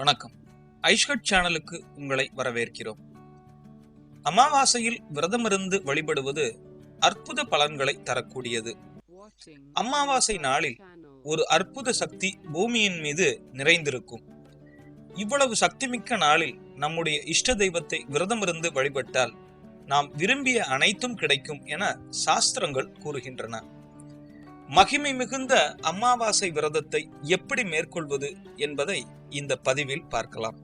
வணக்கம். ஐஷ்கட் சேனலுக்கு உங்களை வரவேற்கிறோம். அமாவாசையில் விரதமிருந்து வழிபடுவது அற்புத பலன்களை தரக்கூடியது. அமாவாசை நாளில் ஒரு அற்புத சக்தி பூமியின் மீது நிறைந்திருக்கும். இவ்வளவு சக்திமிக்க நாளில் நம்முடைய இஷ்ட தெய்வத்தை விரதமிருந்து வழிபட்டால் நாம் விரும்பிய அனைத்தும் கிடைக்கும் என சாஸ்திரங்கள் கூறுகின்றன. மகிமை மிகுந்த அமாவாசை விரதத்தை எப்படி மேற்கொள்வது என்பதை இந்த பதிவில் பார்க்கலாம்.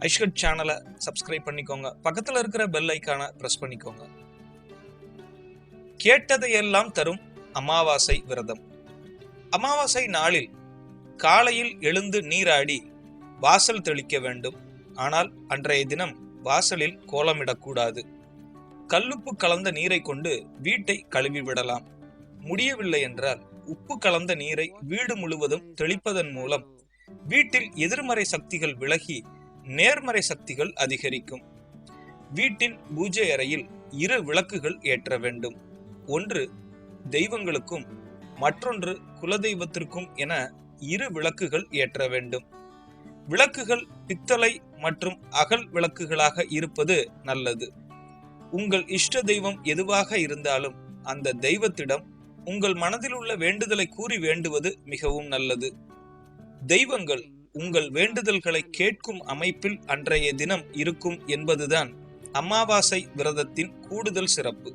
ஐஷ்கட் சேனலை சப்ஸ்கிரைப் பண்ணிக்கோங்க. பக்கத்தில் இருக்கிற பெல் ஐக்கானை பிரஸ் பண்ணிக்கோங்க. கேட்டதையெல்லாம் தரும் அமாவாசை விரதம். அமாவாசை நாளில் காலையில் எழுந்து நீராடி வாசல் தெளிக்க வேண்டும். ஆனால் அன்றைய தினம் வாசலில் கோலமிடக்கூடாது. கல்லுப்பு கலந்த நீரை கொண்டு வீட்டை கழுவி விடலாம் முடியவில்லை என்றால் உப்பு கலந்த நீரை வீடு முழுவதும் தெளிப்பதன் மூலம் வீட்டில் எதிர்மறை சக்திகள் விலகி நேர்மறை சக்திகள் அதிகரிக்கும். வீட்டின் பூஜை அறையில் இரு விளக்குகள் ஏற்ற வேண்டும். ஒன்று தெய்வங்களுக்கும் மற்றொன்று குலதெய்வத்திற்கும் என இரு விளக்குகள் ஏற்ற வேண்டும். விளக்குகள் பித்தளை மற்றும் அகல் விளக்குகளாக இருப்பது நல்லது. உங்கள் இஷ்ட தெய்வம் எதுவாக இருந்தாலும் அந்த தெய்வத்திடம் உங்கள் மனதில் உள்ள வேண்டுதலை கூறி வேண்டுவது மிகவும் நல்லது. தெய்வங்கள் உங்கள் வேண்டுதல்களை கேட்கும் அமைப்பில் அன்றைய தினம் இருக்கும் என்பதுதான் அமாவாசை விரதத்தின் கூடுதல் சிறப்பு.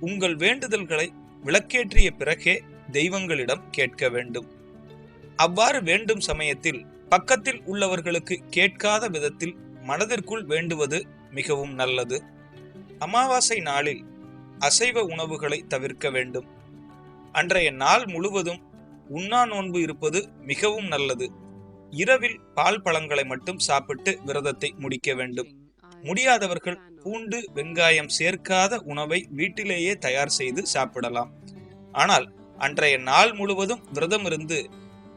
உங்கள் வேண்டுதல்களை விளக்கேற்றிய பிறகே தெய்வங்களிடம் கேட்க வேண்டும். அவ்வாறு வேண்டும் சமயத்தில் பக்கத்தில் உள்ளவர்களுக்கு கேட்காத விதத்தில் மனதிற்குள் வேண்டுவது மிகவும் நல்லது. அமாவாசை நாளில் அசைவ உணவுகளை தவிர்க்க வேண்டும். அன்றைய நாள் முழுவதும் உண்ணா நோன்பு இருப்பது மிகவும் நல்லது. இரவில் பால் பழங்களை மட்டும் சாப்பிட்டு விரதத்தை முடிக்க வேண்டும். முடியாதவர்கள் பூண்டு வெங்காயம் சேர்க்காத உணவை வீட்டிலேயே தயார் செய்து சாப்பிடலாம். ஆனால் அன்றைய நாள் முழுவதும் விரதம் இருந்து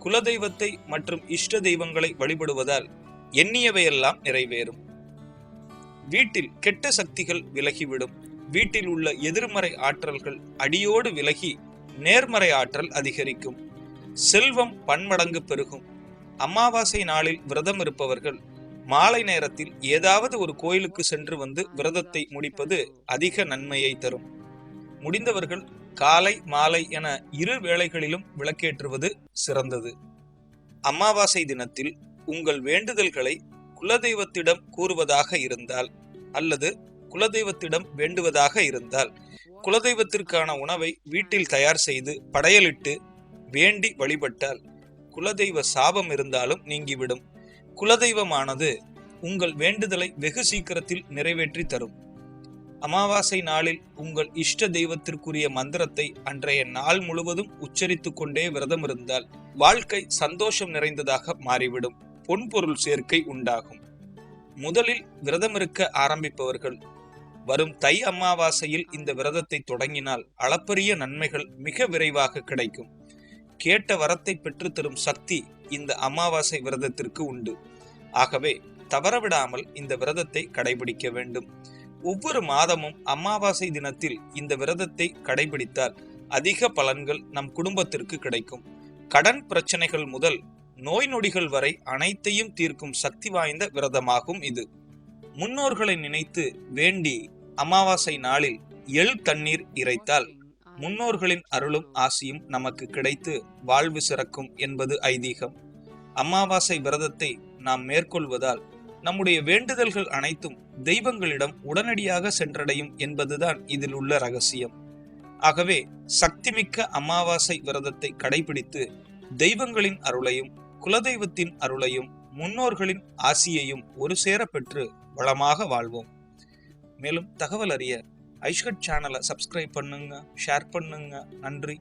குலதெய்வத்தை மற்றும் இஷ்ட தெய்வங்களை வழிபடுவதால் எண்ணியவையெல்லாம் நிறைவேறும். வீட்டில் கெட்ட சக்திகள் விலகிவிடும். வீட்டில் உள்ள எதிர்மறை ஆற்றல்கள் அடியோடு விலகி நேர்மறை ஆற்றல் அதிகரிக்கும். செல்வம் பன்மடங்கு பெருகும். அமாவாசை நாளில் விரதம் இருப்பவர்கள் மாலை நேரத்தில் ஏதாவது ஒரு கோயிலுக்கு சென்று வந்து விரதத்தை முடிப்பது அதிக நன்மையை தரும். முடிந்தவர்கள் காலை மாலை என இரு வேளைகளிலும் விளக்கேற்றுவது சிறந்தது. அமாவாசை தினத்தில் உங்கள் வேண்டுதல்களை குலதெய்வத்திடம் கூறுவதாக இருந்தால் அல்லது குலதெய்வத்திடம் வேண்டுவதாக இருந்தால் குலதெய்வத்திற்கான உணவை வீட்டில் தயார் செய்து படையலிட்டு வேண்டி வழிபட்டால் குலதெய்வ சாபம் இருந்தாலும் நீங்கிவிடும். குலதெய்வமானது உங்கள் வேண்டுதலை வெகு சீக்கிரத்தில் நிறைவேற்றி தரும். அமாவாசை நாளில் உங்கள் இஷ்ட தெய்வத்திற்குரிய மந்திரத்தை அன்றைய நாள் முழுவதும் உச்சரித்து கொண்டே விரதம் இருந்தால் வாழ்க்கை சந்தோஷம் நிறைந்ததாக மாறிவிடும். பொன்பொருள் சேர்க்கை உண்டாகும். முதலில் விரதம் இருக்க ஆரம்பிப்பவர்கள் வரும் தை அமாவாசையில் இந்த விரதத்தை தொடங்கினால் அளப்பரிய நன்மைகள் மிக விரைவாக கிடைக்கும். கேட்ட வரத்தை பெற்றுத்தரும் சக்தி இந்த அமாவாசை விரதத்திற்கு உண்டு. ஆகவே தவறவிடாமல் இந்த விரதத்தை கடைபிடிக்க வேண்டும். ஒவ்வொரு மாதமும் அமாவாசை தினத்தில் இந்த விரதத்தை கடைபிடித்தால் அதிக பலன்கள் நம் குடும்பத்திற்கு கிடைக்கும். கடன் பிரச்சனைகள் முதல் நோய் நொடிகள் வரை அனைத்தையும் தீர்க்கும் சக்தி வாய்ந்த விரதமாகும் இது. முன்னோர்களை நினைத்து வேண்டி அமாவாசை நாளில் எள் தண்ணீர் இறைத்தால் முன்னோர்களின் அருளும் ஆசியும் நமக்கு கிடைத்து வாழ்வு சிறக்கும் என்பது ஐதீகம். அமாவாசை விரதத்தை நாம் மேற்கொள்வதால் நம்முடைய வேண்டுதல்கள் அனைத்தும் தெய்வங்களிடம் உடனடியாக சென்றடையும் என்பதுதான் இதில் உள்ள ரகசியம். ஆகவே சக்திமிக்க அமாவாசை விரதத்தை கடைபிடித்து தெய்வங்களின் அருளையும் குலதெய்வத்தின் அருளையும் முன்னோர்களின் ஆசியையும் ஒரு சேர பெற்று வளமாக வாழ்வோம். மேலும் தகவல் அறிய ஐஷ்கட் சேனலை சப்ஸ்கிரைப் பண்ணுங்க ஷேர் பண்ணுங்க. நன்றி.